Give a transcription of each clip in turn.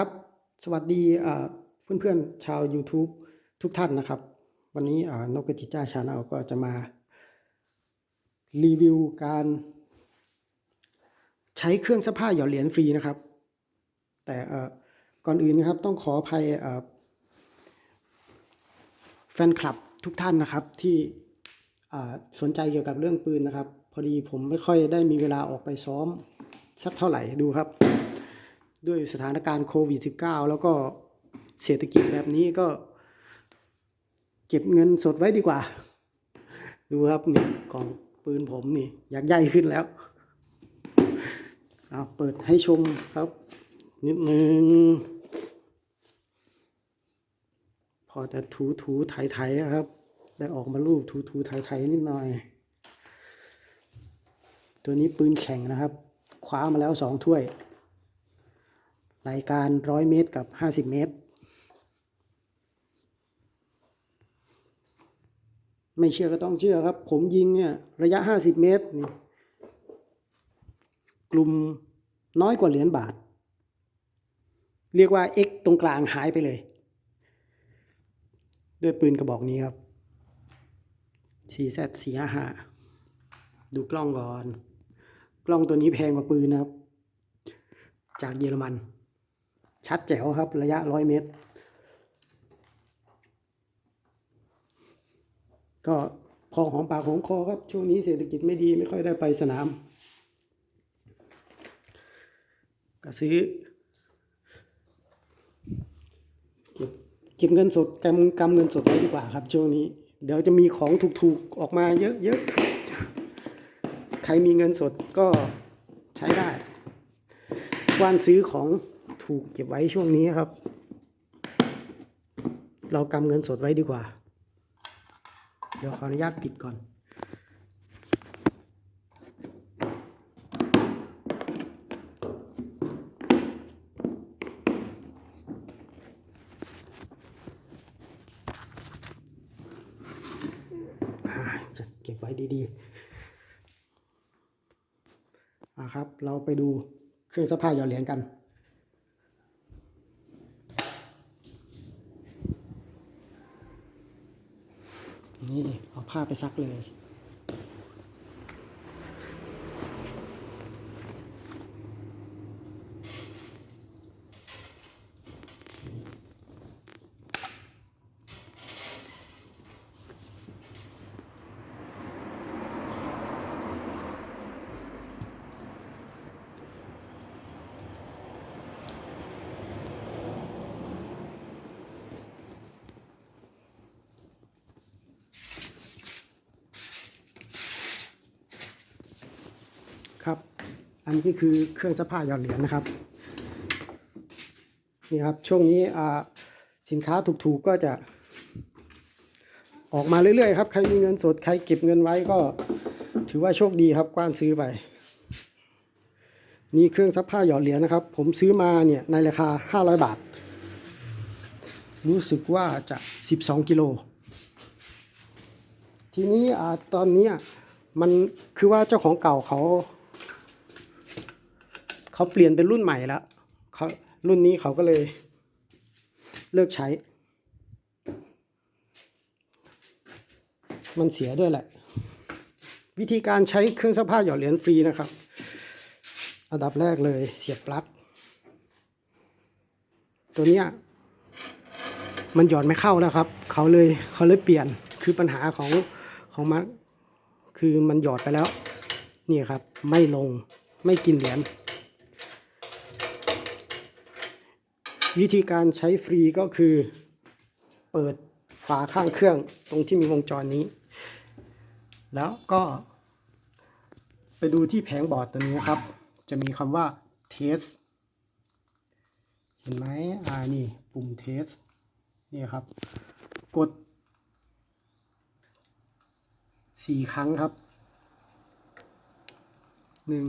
ครับ สวัสดีอ่าเพื่อนๆชาว YouTube ทุกท่านนะครับ วันนี้นกกระจิจ้าชาแนลก็จะมา รีวิวการ ใช้เครื่องซักผ้าหยอดเหรียญฟรีนะครับ แต่ก่อนอื่นนะครับต้องขออภัยแฟนคลับทุกท่านนะครับที่สนใจเกี่ยวกับเรื่องปืนนะครับ พอดีผมไม่ค่อยได้มีเวลาออกไปซ้อมสักเท่าไหร่ดูครับ ด้วยสถานการณ์โควิด -19 แล้วก็เศรษฐกิจแบบนี้ก็ เก็บเงินสดไว้ดีกว่า ดูครับนี่กล่องปืนผมนี่ อยากใหญ่ขึ้นแล้วเอาเปิดให้ชมครับ นิดนึง พอจะถูถูไถไถๆอะครับ ได้ออกมารูปถูถูไถไถๆนิดหน่อย ตัวนี้ปืนแข่งนะครับ คว้ามาแล้วสองถ้วย รายการร้อยเมตรกับห้าสิบเมตร ไม่เชื่อก็ต้องเชื่อครับ ผมยิงเนี่ยระยะห้าสิบเมตร กลุ่มน้อยกว่าเหรียญบาท เรียกว่า X ตรงกลางหายไปเลย ด้วยปืนกระบอกนี้ครับ 4Z 455ดูกล้องก่อน กล้องตัวนี้แพงกว่าปืนนะครับ จากเยอรมัน ชัดแจ๋วครับระยะร้อยเมตร ก็พอหอมปากหอมคอครับ ช่วงนี้เศรษฐกิจไม่ดีไม่ค่อยได้ไปสนาม ก็ซื้อ เก็บเก็บเงินสดกำกำเงินสดไว้ดีกว่าครับ ช่วงนี้ เดี๋ยวจะมีของถูกๆออกมาเยอะๆใครมีเงินสดก็ใช้ได้กว้านซื้อของ ถูกเก็บไว้ช่วงนี้ครับ เรากำเงินสดไว้ดีกว่า เดี๋ยวขออนุญาตปิดก่อน จะเก็บไว้ดีๆอ่าครับ เราไปดูเครื่องซักผ้าหยอดเหรียญกันเอา ผ้าไปซักเลย ครับ อันนี้คือเครื่องซักผ้าหยอดเหรียญนะครับนี่ครับช่วงนี้อ่าสินค้าถูกๆก็จะ ออกมาเรื่อยๆครับใครมีเงินสดใครเก็บเงินไว้ก็ถือว่าโชคดีครับกว้านซื้อไปนี่เครื่องซักผ้าหยอดเหรียญนะครับ ผมซื้อมาเนี่ยในราคา 500 บาท รู้สึกว่าจะ 12 กิโล ทีนี้อ่าตอนนี้มันคือว่าเจ้าของเก่าเขา เขาเปลี่ยนเป็นรุ่นใหม่แล้วเขารุ่นนี้เขาก็เลยเลิกใช้ มันเสียด้วยแหละ วิธีการใช้เครื่องซักผ้าหยอดเหรียญฟรีนะครับ อันดับแรกเลยเสียบปลั๊ก ตัวเนี้ยมันหยอดไม่เข้าแล้วครับ เขาเลยเขาเลยเปลี่ยน คือปัญหาของของมันคือมันหยอดไปแล้ว นี่ครับ ไม่ลง ไม่กินเหรียญ วิธีการใช้ฟรีก็คือเปิดฝาข้างเครื่องตรงที่มีวงจรนี้ แล้วก็ไปดูที่แผงบอร์ดตัวนี้นะครับ จะมีคำว่า test เห็นไหมอ่านี่ปุ่ม test นี่ครับ กดสี่ครั้งครับหนึ่ง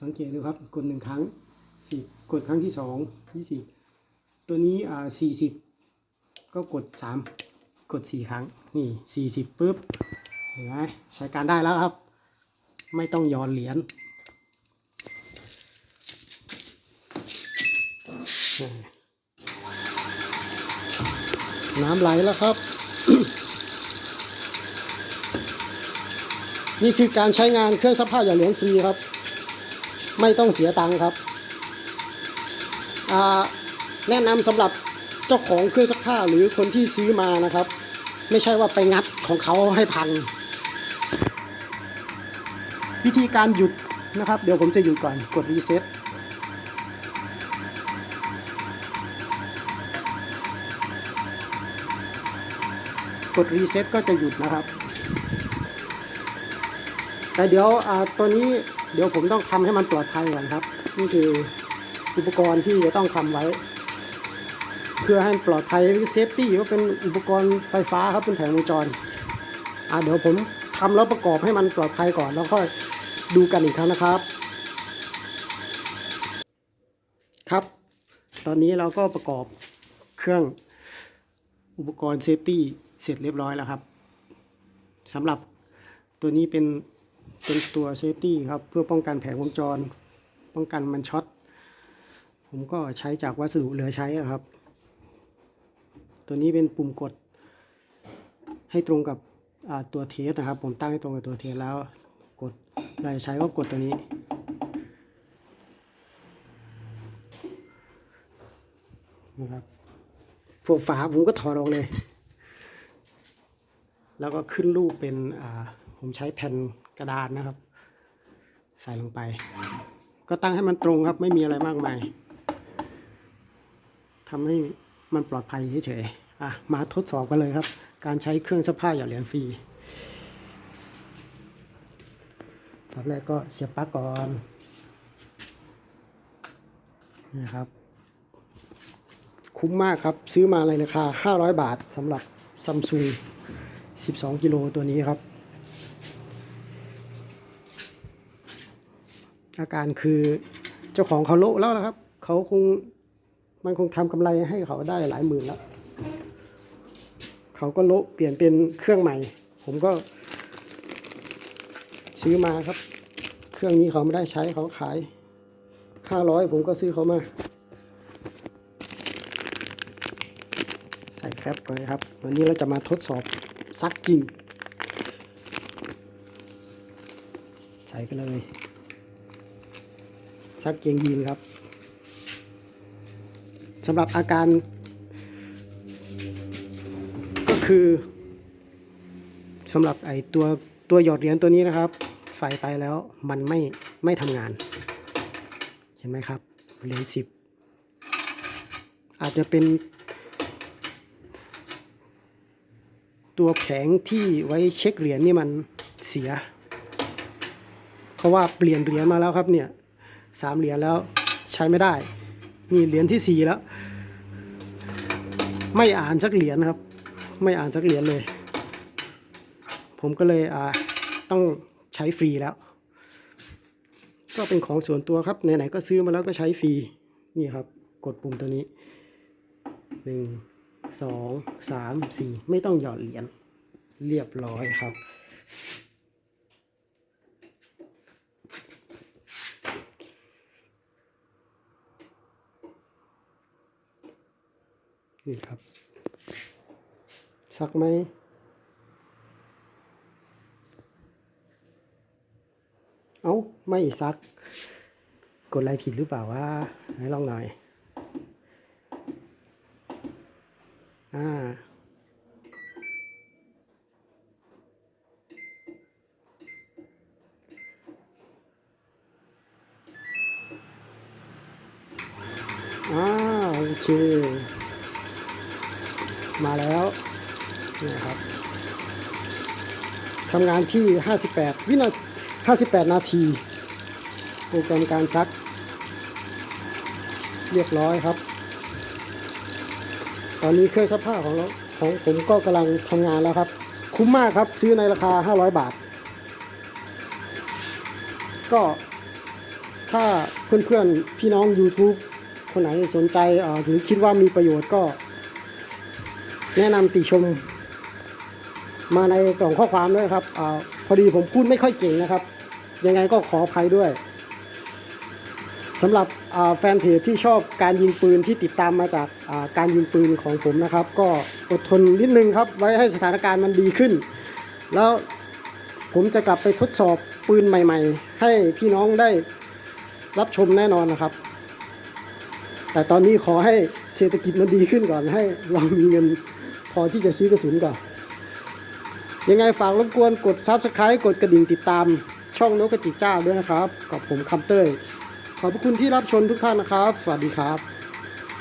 สังเกตดูครับ กดหนึ่งครั้ง สิบกดครั้งที่สองยี่สิบตัวนี้อ่าสี่สิบก็กดสามกดสี่ครั้งนี่สี่สิบปุ๊บเห็นไหมใช้การได้แล้วครับ ไม่ต้องหยอนเหรียญน้ำไหลแล้วครับ นี่คือการใช้งานเครื่องซักผ้าหยอดเหรียญฟรีครับ ไม่ต้องเสียตังค์ครับ แนะนำสำหรับเจ้าของเครื่องซักผ้าหรือคนที่ซื้อมานะครับ ไม่ใช่ว่าไปงัดของเขาให้พัง วิธีการหยุดนะครับ เดี๋ยวผมจะหยุดก่อนกดรีเซ็ตกดรีเซ็ตก็จะหยุดนะครับ แต่เดี๋ยวตัวนี้เดี๋ยวผมต้องทำให้มันปลอดภัยก่อนครับ นี่คือ อุปกรณ์ที่จะต้องทำไว้ เพื่อให้ปลอดภัยเซฟตี้ก็เป็นอุปกรณ์ไฟฟ้าครับเป็นแผงวงจรอ่าเดี๋ยวผมทำแล้วประกอบให้มันปลอดภัยก่อนแล้วค่อยดูกันอีกครั้งนะครับ ครับ ตอนนี้เราก็ประกอบเครื่องอุปกรณ์เซฟตี้เสร็จเรียบร้อยแล้วครับสำหรับตัวนี้เป็นเป็นตัวเซฟตี้ครับ เพื่อป้องกันแผงวงจร ป้องกันมันช็อต ผมก็ใช้จากวัสดุเหลือใช้ครับ ตัวนี้เป็นปุ่มกด ให้ตรงกับตัวเทสนะครับ ผมตั้งให้ตรงกับตัวเทสแล้ว กดเราจะใช้ก็กดตัวนี้นะครับพวกฝาผมก็ถอดออกเลย แล้วก็ขึ้นรูปเป็นผมใช้แผ่นกระดานนะครับ ใส่ลงไป ก็ตั้งให้มันตรงครับไม่มีอะไรมากมาย ทำให้มันปลอดภัยเฉยๆอะมาทดสอบกันเลยครับ การใช้เครื่องซักผ้าหยอดเหรียญฟรีทับแรกก็เสียบปลั๊กก่อนนะครับ คุ้มมากครับซื้อมาในราคา 500 บาทสำหรับซัมซุง12 กิโลตัวนี้ครับ อาการคือเจ้าของเขาโละแล้วนะครับ เขาคง มันคงทำกำไรให้เขาได้หลายหมื่นแล้ว เขาก็โละเปลี่ยนเป็นเครื่องใหม่ ผมก็ ซื้อมาครับ เครื่องนี้เขาไม่ได้ใช้เขาขาย500ผมก็ซื้อเขามา ใส่แฟบก่อนนะครับ วันนี้เราจะมาทดสอบซักจริง ใส่ไปเลยซักเกงยีนครับ สำหรับอาการ ก็คือสำหรับไอตัวตัวหยอดเหรียญตัวนี้นะครับ ใส่ไปแล้วมันไม่ไม่ทำงาน เห็นไหมครับเหรียญสิบอาจจะเป็น ตัวแผงที่ไว้เช็คเหรียญนี่มันเสีย เพราะว่าเปลี่ยนเหรียญมาแล้วครับเนี่ยสามเหรียญแล้วใช้ไม่ได้ นี่เหรียญที่สี่แล้ว ไม่อ่านสักเหรียญครับ ไม่อ่านสักเหรียญเลย ผมก็เลยอ่าต้องใช้ฟรีแล้ว ก็เป็นของส่วนตัวครับไหนๆก็ซื้อมาแล้วก็ใช้ฟรีนี่ครับ กดปุ่มตัวนี้หนึ่งสองสามสี่ไม่ต้องหยอดเหรียญเรียบร้อยครับ นี่ครับ ซักไหมเอา้า ไม่ซัก กดอะไรผิดหรือเปล่าวะไหนลองหน่อยอ่าอ่าโอเค มาแล้วนี่ครับทำงานที่ 58 วินาที58 นาที โปรแกรมการซัก เรียบร้อยครับ ตอนนี้เครื่องซักผ้าของเราของผมก็กำลังทำงานแล้วครับ คุ้มมากครับซื้อในราคา 500 บาท ก็ถ้าเพื่อนๆ พี่น้อง YouTube คนไหนสนใจหรือคิดว่ามีประโยชน์ก็ แนะนำติชม มาในกล่องข้อความด้วยครับอาพอดีผมพูดไม่ค่อยเก่งนะครับ ยังไงก็ขออภัยด้วยสสำหรับอ่าแฟนเพจที่ชอบการยิงปืนที่ติดตามมาจากอ่าการยิงปืนของผมนะครับ ก็อดทนนิดนึงครับ ไว้ให้สถานการณ์มันดีขึ้น แล้วผมจะกลับไปทดสอบปืนใหม่ ๆ ให้พี่น้องได้รับชมแน่นอนนะครับ แต่ตอนนี้ขอให้เศรษฐกิจมันดีขึ้นก่อนให้เรามีเงิน พอที่จะซื้อกระสุนก่อนยังไงฝากรบกวนกด Subscribe กดกระดิ่งติดตามช่องนกกระจิจ้าด้วยนะครับ กับผมคัมเตอร์ขอบพระคุณที่รับชมทุกท่านนะครับ สวัสดีครับ